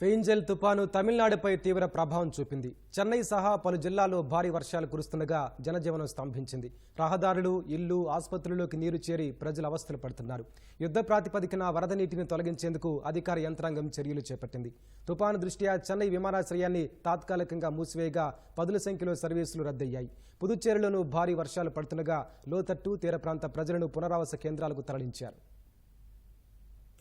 Fengal తుపాను తమిళనాడుపై తీవ్ర ప్రభావం చూపింది. చెన్నై సహా పలు జిల్లాల్లో భారీ వర్షాలు కురుస్తుండగా జనజీవనం స్తంభించింది. రహదారులు ఇల్లు ఆసుపత్రుల్లోకి నీరు చేరి ప్రజలు అవస్థలు పడుతున్నారు. యుద్ధ ప్రాతిపదికన వరద నీటిని తొలగించేందుకు అధికార యంత్రాంగం చర్యలు చేపట్టింది. తుపాను దృష్ట్యా చెన్నై విమానాశ్రయాన్ని తాత్కాలికంగా మూసివేయగా పదుల సంఖ్యలో సర్వీసులు రద్దయ్యాయి. పుదుచ్చేరిలోనూ భారీ వర్షాలు పడుతుండగా లోతట్టు తీర ప్రాంత ప్రజలను పునరావాస కేంద్రాలకు తరలించారు.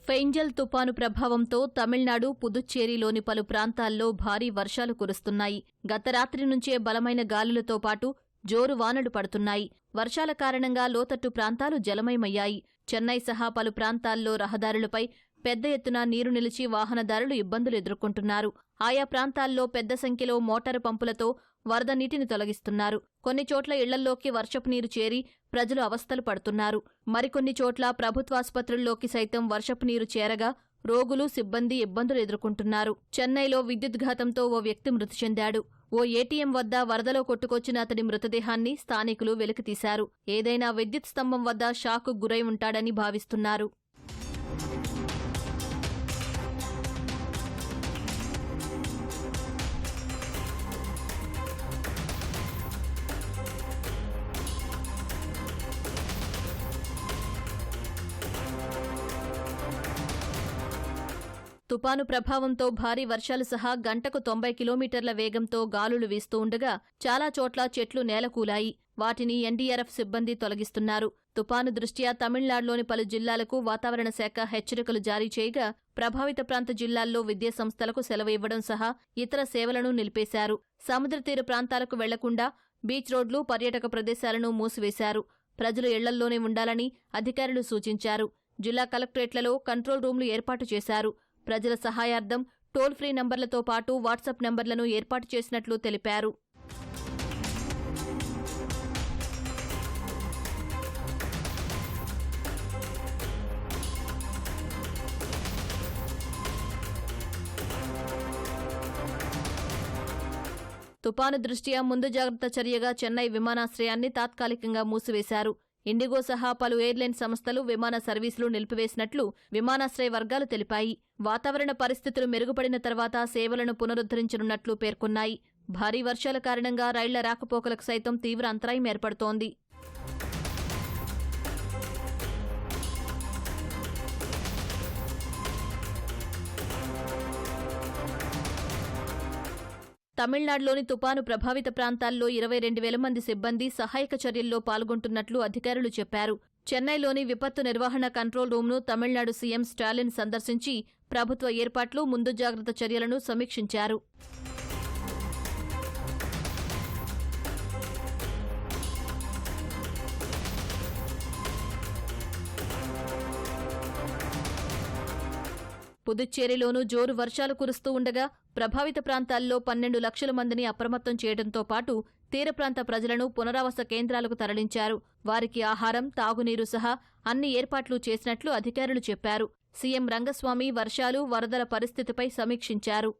ఫెయింజల్ తుపాను ప్రభావంతో తమిళనాడు పుదుచ్చేరిలోని పలు ప్రాంతాల్లో భారీ వర్షాలు కురుస్తున్నాయి. గత రాత్రి నుంచే బలమైన గాలులతో పాటు జోరు వానలు పడుతున్నాయి. వర్షాల కారణంగా లోతట్టు ప్రాంతాలు జలమయమయ్యాయి. చెన్నై సహా పలు ప్రాంతాల్లో రహదారులపై పెద్ద ఎత్తున నీరు నిలిచి వాహనదారులు ఇబ్బందులు ఎదుర్కొంటున్నారు. ఆయా ప్రాంతాల్లో పెద్ద సంఖ్యలో మోటారు పంపులతో వరద నీటిని తొలగిస్తున్నారు. కొన్ని చోట్ల ఇళ్ళల్లోకి వర్షపు నీరు చేరి ప్రజలు అవస్థలు పడుతున్నారు. మరికొన్ని చోట్ల ప్రభుత్వాసుపత్రుల్లోకి సైతం వర్షపు నీరు చేరగా రోగులు సిబ్బంది ఇబ్బందులు ఎదుర్కొంటున్నారు. చెన్నైలో విద్యుద్ఘాతంతో ఓ వ్యక్తి మృతి చెందాడు. ఓ ఏటీఎం వద్ద వరదలో కొట్టుకొచ్చిన అతడి మృతదేహాన్ని స్థానికులు వెలికితీశారు. ఏదైనా విద్యుత్ స్తంభం వద్ద షాకు గురై ఉంటాడని భావిస్తున్నారు. తుపాను ప్రభావంతో భారీ వర్షాలు సహా గంటకు తొంభై కిలోమీటర్ల వేగంతో గాలులు వీస్తూ ఉండగా చాలా చోట్ల చెట్లు నేలకూలాయి. వాటిని ఎన్డీఆర్ఎఫ్ సిబ్బంది తొలగిస్తున్నారు. తుపాను దృష్ట్యా తమిళనాడులోని పలు జిల్లాలకు వాతావరణ శాఖ హెచ్చరికలు జారీ చేయగా ప్రభావిత ప్రాంత జిల్లాల్లో విద్యా సంస్థలకు సెలవు ఇవ్వడం సహా ఇతర సేవలను నిలిపేశారు. సముద్ర తీర ప్రాంతాలకు వెళ్ళకుండా బీచ్ రోడ్లు పర్యాటక ప్రదేశాలను మూసివేశారు. ప్రజలు ఇళ్ళల్లోనే ఉండాలని అధికారులు సూచించారు. జిల్లా కలెక్టరేట్లలో కంట్రోల్ రూమ్లు ఏర్పాటు చేశారు. ప్రజల సహాయార్థం టోల్ ఫ్రీ నంబర్లతో పాటు వాట్సాప్ నంబర్లను ఏర్పాటు చేసినట్లు తెలిపారు. తుపాను దృష్ట్యా ముందు జాగ్రత్త చర్యగా చెన్నై విమానాశ్రయాన్ని తాత్కాలికంగా మూసివేశారు. ఇండిగో సహా పలు ఎయిర్లైన్ సంస్థలు విమాన సర్వీసులు నిలిపివేసినట్లు విమానాశ్రయ వర్గాలు తెలిపాయి. వాతావరణ పరిస్థితులు మెరుగుపడిన తర్వాత సేవలను పునరుద్ధరించనున్నట్లు పేర్కొన్నాయి. భారీ వర్షాల కారణంగా రైళ్ళ రాకపోకలకు సైతం తీవ్ర అంతరాయం ఏర్పడుతోంది. తమిళనాడులోని తుపాను ప్రభావిత ప్రాంతాల్లో ఇరవై రెండు వేల మంది సిబ్బంది సహాయక చర్యల్లో పాల్గొంటున్నట్లు అధికారులు చెప్పారు. చెన్నైలోని విపత్తు నిర్వహణ కంట్రోల్ రూమ్ను తమిళనాడు సీఎం స్టాలిన్ సందర్శించి ప్రభుత్వ ఏర్పాట్లు ముందు జాగ్రత్త చర్యలను సమీక్షించారు. పుదుచ్చేరిలోనూ జోరు వర్షాలు కురుస్తూ ఉండగా ప్రభావిత ప్రాంతాల్లో పన్నెండు లక్షల మందిని అప్రమత్తం చేయడంతో పాటు తీర ప్రాంత ప్రజలను పునరావాస కేంద్రాలకు తరలించారు. వారికి ఆహారం తాగునీరు సహా అన్ని ఏర్పాట్లు చేసినట్లు అధికారులు చెప్పారు. సీఎం రంగస్వామి వర్షాలు వరదల పరిస్థితిపై సమీక్షించారు.